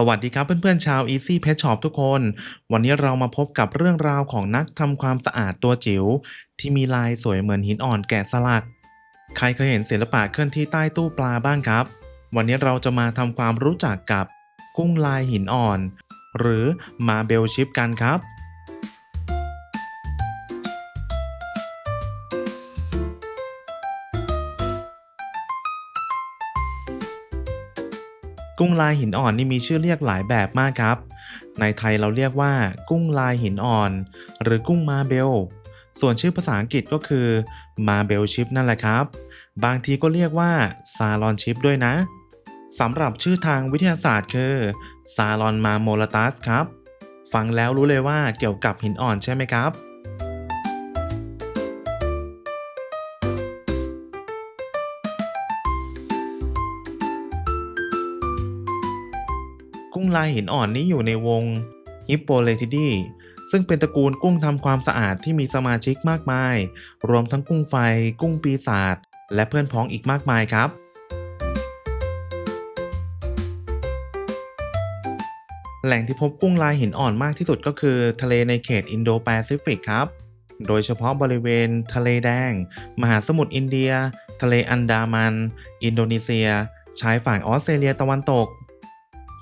สวัสดีครับเพื่อนๆชาว Easy Pet Shop ทุกคน วันนี้เรามาพบกับเรื่องราวของนักทำความสะอาดตัวจิ๋วที่มีลายสวยเหมือนหินอ่อนแกะสลัก ใครเคยเห็นศิลปะเคลื่อนที่ใต้ตู้ปลาบ้างครับ วันนี้เราจะมาทำความรู้จักกับกุ้งลายหินอ่อน หรือมาเบลชิปกันครับ กุ้งลายหินอ่อนนี่มีชื่อเรียกหลายแบบมากครับ ในไทยเราเรียกว่า กุ้งลายหินอ่อน หรือกุ้งมาเบล ส่วนชื่อภาษาอังกฤษก็คือมาเบลชิปนั่นแหละครับ บางทีก็เรียกว่าซาลอนชิปด้วยนะสำหรับชื่อทางวิทยาศาสตร์คือซาลอนมาโมลตัสครับ ฟังแล้วรู้เลยว่าเกี่ยวกับหินอ่อนใช่ไหมครับ กุ้งลายหินอ่อนนี้อยู่ในวง h i p p o l e t i d i ซึ่งเป็นตระกูลกุ้งทำความสะอาดที่มีสมาชิกมากมาย รวมทั้งกุ้งไฟ กุ้งปีศาจและเพื่อนพ้องอีกมากมายครับ แหล่งที่พบกุ้งลายหินอ่อนมากที่สุดก็คือทะเลในเขตอินโดแปซิฟิกครับ โดยเฉพาะบริเวณ ทะเลแดง มหาสมุทรอินเดีย ทะเลอันดามัน อินโดนีเซีย ชายฝั่งออสเตรเลียตะวันตก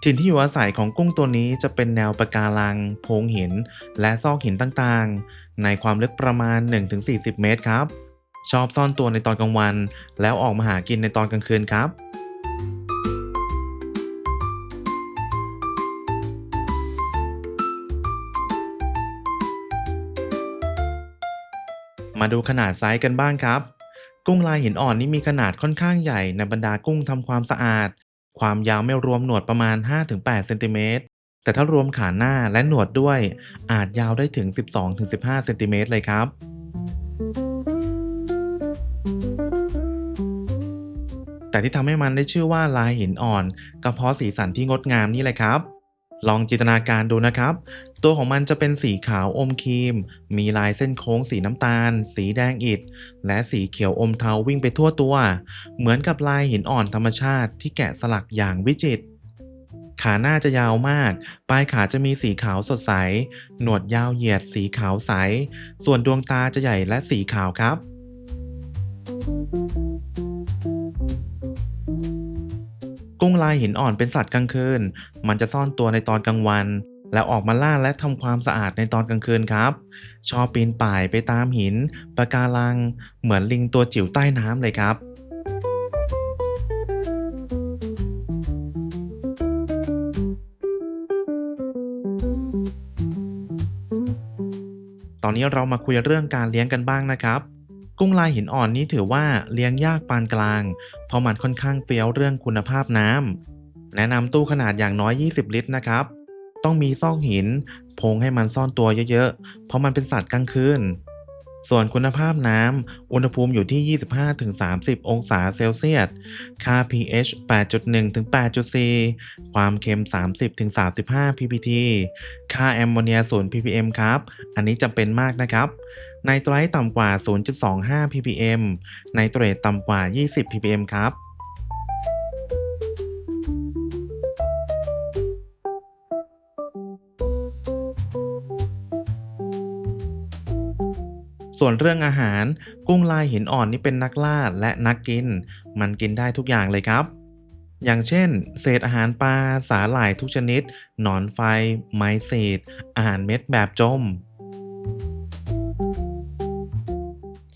ถิ่นที่อยู่อาศัยของกุ้งตัวนี้จะเป็นแนวปะการัง โพงหิน และซอกหินต่างๆ ในความลึกประมาณ 1-40 เมตรครับ ชอบซ่อนตัวในตอนกลางวัน แล้วออกมาหากินในตอนกลางคืนครับมาดูขนาดไซส์กันบ้างครับ กุ้งลายหินอ่อนนี้มีขนาดค่อนข้างใหญ่ในบรรดากุ้งทำความสะอาด ความยาวไม่รวมหนวดประมาณ 5-8เซนติเมตรแต่ถ้ารวมขาหน้าและหนวดด้วยอาจยาวได้ถึง 12-15เซนติเมตรเลยครับ แต่ที่ทำให้มันได้ชื่อว่าลายหินอ่อนก็เพราะสีสันที่งดงามนี่แหละครับ ลองจินตนาการดูนะครับ ตัวของมันจะเป็นสีขาวอมครีม มีลายเส้นโค้งสีน้ำตาล สีแดงอิฐและสีเขียวอมเทาวิ่งไปทั่วตัว เหมือนกับลายหินอ่อนธรรมชาติที่แกะสลักอย่างวิจิตรขาหน้าจะยาวมาก ปลายขาจะมีสีขาวสดใส หนวดยาวเหยียดสีขาวใส ส่วนดวงตาจะใหญ่และสีขาวครับ กุ้งลายหินอ่อนเป็นสัตว์กลางคืน มันจะซ่อนตัวในตอนกลางวัน แล้วออกมาล่าและทำความสะอาดในตอนกลางคืนครับ ชอบปีนป่ายไปตามหินปะการัง เหมือนลิงตัวจิ๋วใต้น้ำเลยครับตอนนี้เรามาคุยเรื่องการเลี้ยงกันบ้างนะครับ กุ้งลายหินอ่อนนี้ถือว่าเลี้ยงยากปานกลาง เพราะมันค่อนข้างเฟี้ยวเรื่องคุณภาพน้ำแนะนำตู้ขนาดอย่างน้อย 20 ลิตรนะครับ ต้องมีซอกหินพงให้มันซ่อนตัวเยอะๆ เพราะมันเป็นสัตว์กลางคืน ส่วนคุณภาพน้ำอุณหภูมิอยู่ที่ 25-30 องศาเซลเซียส ค่า pH 8.1-8.4 ความเค็ม 30-35 ppT ค่าแอมโมเนีย0 ppm ครับ อันนี้จำเป็นมากนะครับ ไนโตรไตต่ำกว่า 0.25 ppm ไนโตรเตต่ำกว่า 20 ppm ครับส่วนเรื่องอาหารกุ้งลายหินอ่อนนี่เป็นนักล่าและนักกิน มันกินได้ทุกอย่างเลยครับ อย่างเช่น เศษอาหารปลาสาหร่ายทุกชนิด หนอนไฟ ไม้เศษ อาหารเม็ดแบบจม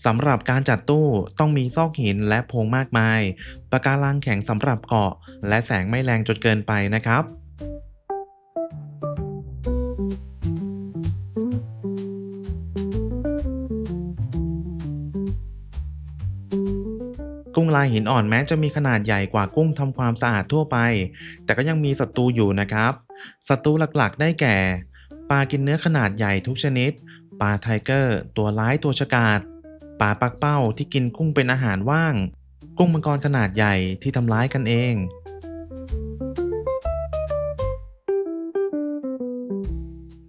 สำหรับการจัดตู้ต้องมีซอกหินและโพรงมากมายปะการังแข็งสำหรับเกาะ และแสงไม่แรงจนเกินไปนะครับกุ้งลายหินอ่อนแม้จะมีขนาดใหญ่กว่ากุ้งทำความสะอาดทั่วไป แต่ก็ยังมีศัตรูอยู่นะครับศัตรูหลักๆ ได้แก่ ปลากินเนื้อขนาดใหญ่ทุกชนิด ปลาไทเกอร์ ตัวร้ายตัวฉกาจ ปลาปักเป้าที่กินกุ้งเป็นอาหารว่าง กุ้งมังกรขนาดใหญ่ที่ทำร้ายกันเอง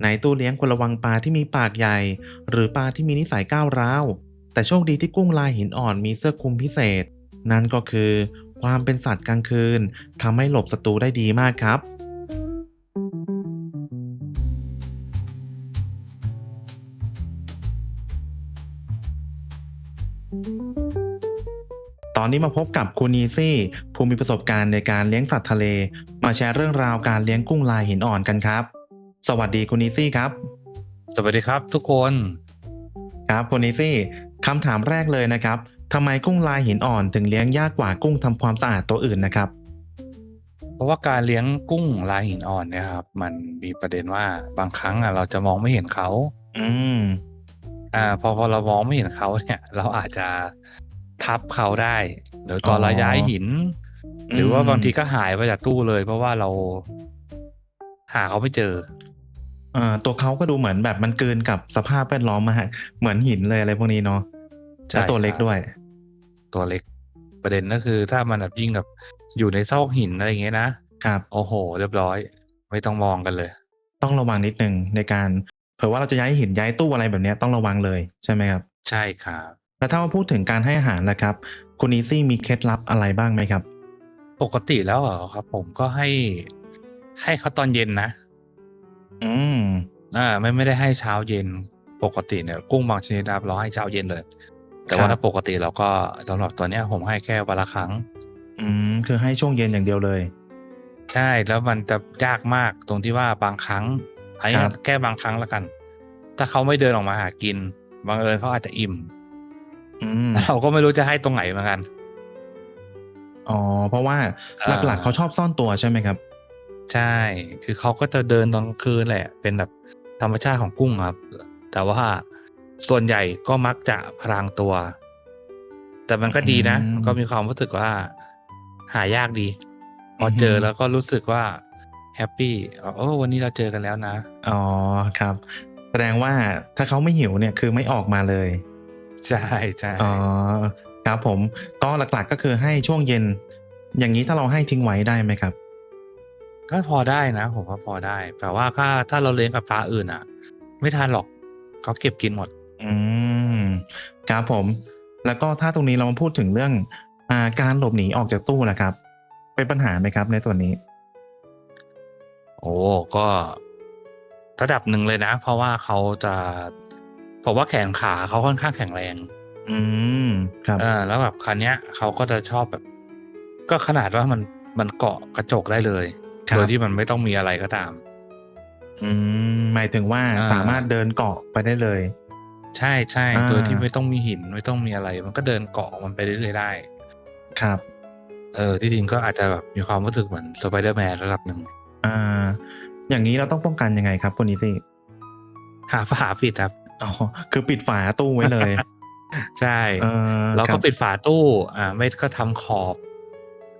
ในตู้เลี้ยงควรระวังปลาที่มีปากใหญ่ หรือปลาที่มีนิสัยก้าวร้าว แต่โชคดีที่กุ้งลายหินอ่อนมีเสื้อคลุมพิเศษ นั่นก็คือ ความเป็นสัตว์กลางคืนทำให้หลบศัตรูได้ดีมากครับ ตอนนี้มาพบกับคุณอีซี่ผู้มีประสบการณ์ในการเลี้ยงสัตว์ทะเล มาแชร์เรื่องราวการเลี้ยงกุ้งลายหินอ่อนกันครับ สวัสดีคุณอีซี่ครับ สวัสดีครับทุกคนครับคุณอีซี่คำถามแรกเลยนะครับทำไมกุ้งลายหินอ่อนถึงเลี้ยงยากกว่ากุ้งทำความสะอาดตัวอื่นนะครับ เพราะว่าการเลี้ยงกุ้งลายหินอ่อนเนี่ยครับ มันมีประเด็นว่าบางครั้งอะเราจะมองไม่เห็นเขา อืม อ่าพอพอเรามองไม่เห็นเขาเนี่ย เราอาจจะทับเขาได้หรือตอนอ๋อเราย้ายหิน หรือว่าอืมบางทีก็หายไปจากตู้เลย เพราะว่าเราหาเขาไม่เจอเอ่อตัวเขาก็ดูเหมือนแบบมันกลืนกับสภาพแวดล้อมมาฮะเหมือนหินเลยอะไรพวกนี้เนาะใช่และตัวเล็กครับด้วย ตัวเล็กประเด็นก็คือ ถ้ามันแบบยิ่งแบบอยู่ในซอกหินอะไรอย่างเงี้ยนะครับ โอ้โห เรียบร้อย ไม่ต้องมองกันเลย ต้องระวังนิดนึงในการเผื่อว่าเราจะย้ายหินย้ายตู้อะไรแบบเนี้ยต้องระวังเลยใช่ไหมครับ ใช่ครับแล้วถ้ามาพูดถึงการให้อาหารนะครับคุณอีซี่มีเคล็ดลับอะไรบ้างไหมครับ ปกติแล้วเหรอครับ ผมก็ให้ ให้เขาตอนเย็นนะ อืมอ่าไม่ไม่ได้ให้เช้าเย็นปกติเนี่ย กุ้งบางชนิดนะครับเราให้เช้าเย็นเลย แต่ว่าครับถ้าปกติเราก็สำหรับตัวเนี้ย ผมให้แค่วันละครั้ง อืมคือให้ช่วงเย็นอย่างเดียวเลย ใช่แล้วมันจะยากมากตรงที่ว่าบางครั้งไอ้ครับแค่บางครั้งแล้วกัน ถ้าเขาไม่เดินออกมาหากินบางเอิญเขาอาจจะอิ่มอืมเราก็ไม่รู้จะให้ตรงไหนเหมือนกัน อ๋อ เพราะว่าอ่าหลักๆเขาชอบซ่อนตัวใช่ไหมครับ ใช่ คือเขาก็จะเดินตอนกลางคืนแหละ เป็นแบบธรรมชาติของกุ้งครับ แต่ว่าส่วนใหญ่ก็มักจะพรางตัว แต่มันก็ดีนะอืมมันก็มีความรู้สึกว่า หายากดี พอออฮึเจอแล้วก็รู้สึกว่า แฮปปี้โอ้วันนี้เราเจอกันแล้วนะ อ๋อครับ แสดงว่าถ้าเขาไม่หิวเนี่ยคือไม่ออกมาเลย ใช่ใช่อ๋อครับผมก็หลักๆก็คือให้ช่วงเย็น อย่างนี้ถ้าเราให้ทิ้งไว้ได้ไหมครับ ก็พอได้นะผมว่าพอได้แต่ว่าถ้าถ้าเราเลี้ยงกับปลาอื่นอะ ไม่ทานหรอกเขาเก็บกินหมด อืมครับผม แล้วก็ถ้าตรงนี้เรามาพูดถึงเรื่องอ่าการหลบหนีออกจากตู้ล่ะครับ เป็นปัญหาไหมครับในส่วนนี้ โอ้ ก็ระดับหนึ่งเลยนะ เพราะว่าเขาจะผมว่าแขนขาเขาค่อนข้างแข็งแรง อืม ครับเออแล้วแบบคันเนี้ยเขาก็จะชอบแบบ ก็ขนาดว่ามันมันเกาะกระจกได้เลยครับโดยที่มันไม่ต้องมีอะไรก็ตาม อืม หมายถึงว่าอ่าสามารถเดินเกาะไปได้เลย ใช่ใช่อ่าโดยที่ไม่ต้องมีหินไม่ต้องมีอะไร มันก็เดินเกาะมันไปเรื่อยๆได้ ครับ เออ ที่จริงก็อาจจะแบบมีความรู้สึกเหมือนสไปเดอร์แมนระดับหนึ่ง อ่า อย่างนี้เราต้องป้องกันยังไงครับคุณอีซี่หาฝาปิดครับอ๋อคือปิดฝาตู้ไว้เลย ใช่เออเราคก็บปิดฝาตู้อ่าไม่ก็ทำขอบ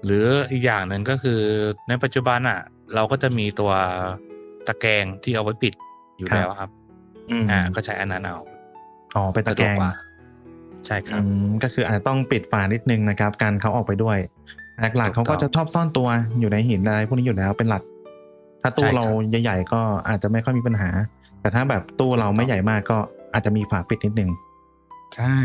หรืออีกอย่างหนึ่งก็คือในปัจจุบันอะ เราก็จะมีตัวตะแกรงที่เอาไว้ปิดอยู่แล้วครับอืมอ่า ก็ใช้อันนั้นเอาอ๋อเป็นตะแกรงสดวว่าใช่คอืรับมก็คืออาจจะต้องปิดฝานิดนึงนะครับการเขาออกไปด้วยหลักๆถูเขากต้ก็องจะชอบซ่อนตัวอยู่ในหินอะไรพวกนี้อยู่แล้วเป็นหลัก ถ้าตู้ใช่ครับเราใหญ่ๆก็อาจจะไม่ค่อยมีปัญหา แต่ถ้าแบบตู้เราไม่ใหญ่มากก็อาจจะมีฝาปิดนิดนึงใช่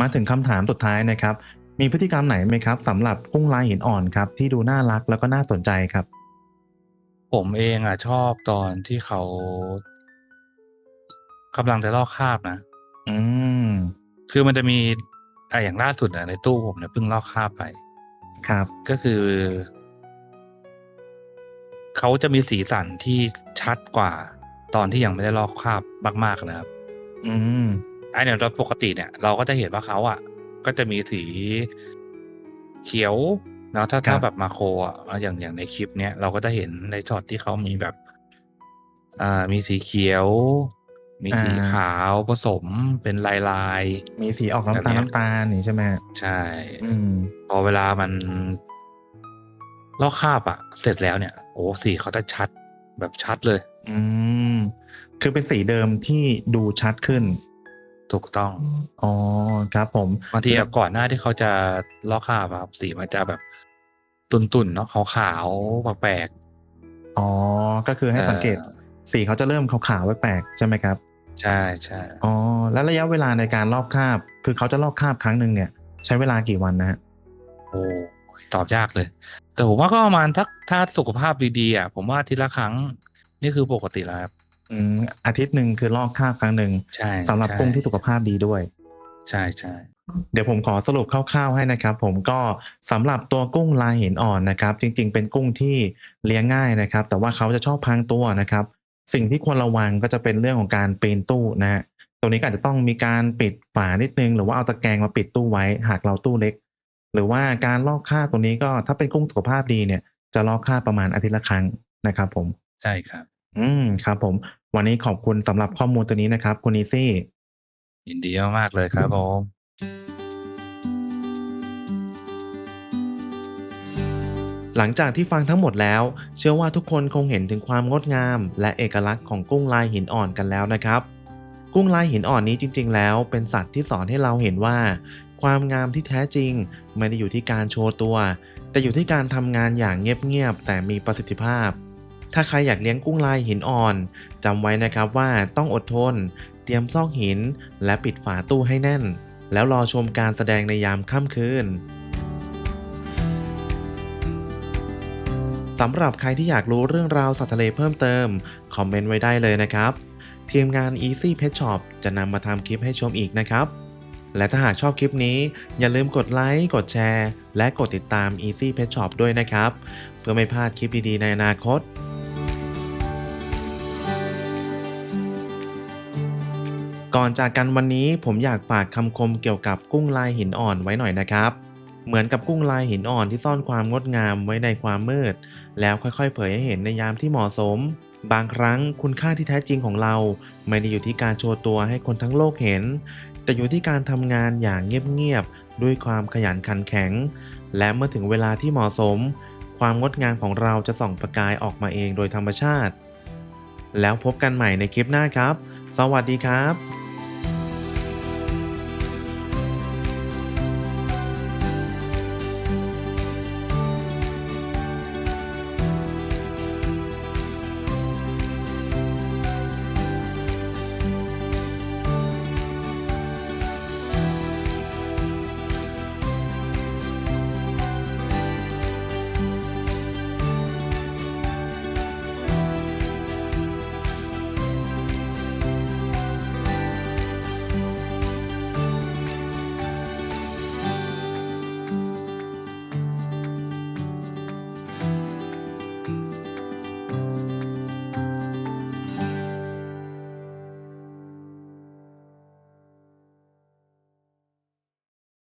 มาถึงคำถามสุดท้ายนะครับ มีพฤติกรรมไหนไหมครับสำหรับกุ้งลายหินอ่อนครับ ที่ดูน่ารักแล้วก็น่าสนใจครับ ผมเองอะชอบตอนที่เขากำลังจะลอกคราบนะอืมคือมันจะมีอะอย่างล่าสุดอะในตู้ผมเนี่ยเพิ่งลอกคราบไป ครับ ก็คือ เขาจะมีสีสันที่ชัดกว่าตอนที่ยังไม่ได้ลอกคราบมาก ๆนะครับ อืมไอ้เนี่ยโดยปกติเนี่ย เราก็จะเห็นว่าเขาอะ ก็จะมีสีเขียวเนาะถ้าครับถ้าแบบมาโครอะอย่างอย่างในคลิปเนี้ยเราก็จะเห็นในช็อตที่เขามีแบบ อ่า มีสีเขียว มีสีอ่าขาวผสมเป็นลายลายๆมีสีออกน้ำตาลแบบเนี้ยน้ำตาลนี่ใช่ไหมฮะใช่ อืมพอเวลามัน ลอกคราบอะเสร็จแล้วเนี่ยโอ้สีเขาจะชัดแบบชัดเลย อืมคือเป็นสีเดิมที่ดูชัดขึ้น ถูกต้องอ๋อครับผมบางทีอะก่อนหน้าที่เขาจะลอกคราบอะครับสีมันจะแบบ ตุนๆเนาะขาวๆแปลกอ๋อก็คือๆให้สังเกตออสีเขาจะเริ่มขาวๆแปลกๆใช่ไหมครับใช่ใช่อ๋อแล้วระยะเวลาในการลอกคราบ คือเขาจะลอกคราบครั้งหนึ่งเนี่ย ใช้เวลากี่วันนะฮะโอ้ ตอบยากเลย แต่ผมว่าก็ประมาณถ้าถ้าสุขภาพดีๆอะผมว่าอาทีละครั้งนี่คือปกติแล้วครับอืมอาทิตย์หนึ่งคือลอกคราบครั้งหนึ่งใช่สำหรับใช่กุ้งที่สุขภาพดีด้วย ใช่ใช่เดี๋ยวผมขอสรุปคร่าวๆให้นะครับ ผมก็สำหรับตัวกุ้งลายหินอ่อนนะครับ จริง ๆ เป็นกุ้งที่เลี้ยงง่ายนะครับ แต่ว่าเขาจะชอบพรางตัวนะครับ สิ่งที่ควรระวังก็จะเป็นเรื่องของการปีนตู้นะฮะตรงนี้ก็อาจจะต้องมีการปิดฝานิดนึง หรือว่าเอาตะแกรงมาปิดตู้ไว้ หากเราตู้เล็ก หรือว่าการลอกคราบตรงนี้ก็ถ้าเป็นกุ้งสุขภาพดีเนี่ย จะลอกคราบประมาณอาทิตย์ละครั้งนะครับ ผม ใช่ครับ อืมครับ ผม วันนี้ขอบคุณสำหรับข้อมูลตัวนี้นะครับ คุณอีซี่ยินดีมากๆเลยครับผมหลังจากที่ฟังทั้งหมดแล้ว เชื่อว่าทุกคนคงเห็นถึงความงดงาม และเอกลักษณ์ของกุ้งลายหินอ่อนกันแล้วนะครับ กุ้งลายหินอ่อนนี้จริง ๆ แล้ว เป็นสัตว์ที่สอนให้เราเห็นว่า ความงามที่แท้จริง ไม่ได้อยู่ที่การโชว์ตัว แต่อยู่ที่การทำงานอย่างเงียบๆแต่มีประสิทธิภาพ ถ้าใครอยากเลี้ยงกุ้งลายหินอ่อนจำไว้นะครับว่าต้องอดทน เตรียมซอกหิน และปิดฝาตู้ให้แน่น แล้วรอชมการแสดงในยามค่ำคืนสำหรับใครที่อยากรู้เรื่องราวสัตว์ทะเลเพิ่มเติม คอมเมนต์ไว้ได้เลยนะครับ ทีมงาน Easy Pet Shop จะนำมาทำคลิปให้ชมอีกนะครับ และถ้าหากชอบคลิปนี้ อย่าลืมกดไลค์ กดแชร์ และกดติดตาม Easy Pet Shop ด้วยนะครับ เพื่อไม่พลาดคลิปดีๆในอนาคตก่อนจากกันวันนี้ผมอยากฝากคำคมเกี่ยวกับกุ้งลายหินอ่อนไว้หน่อยนะครับ เหมือนกับกุ้งลายหินอ่อนที่ซ่อนความงดงามไว้ในความมืด แล้วค่อยๆ เผยให้เห็นในยามที่เหมาะสม บางครั้งคุณค่าที่แท้จริงของเรา ไม่ได้อยู่ที่การโชว์ตัวให้คนทั้งโลกเห็น แต่อยู่ที่การทำงานอย่างเงียบๆด้วยความขยันขันแข็ง และเมื่อถึงเวลาที่เหมาะสม ความงดงามของเราจะส่องประกายออกมาเองโดยธรรมชาติ แล้วพบกันใหม่ในคลิปหน้าครับ สวัสดีครับ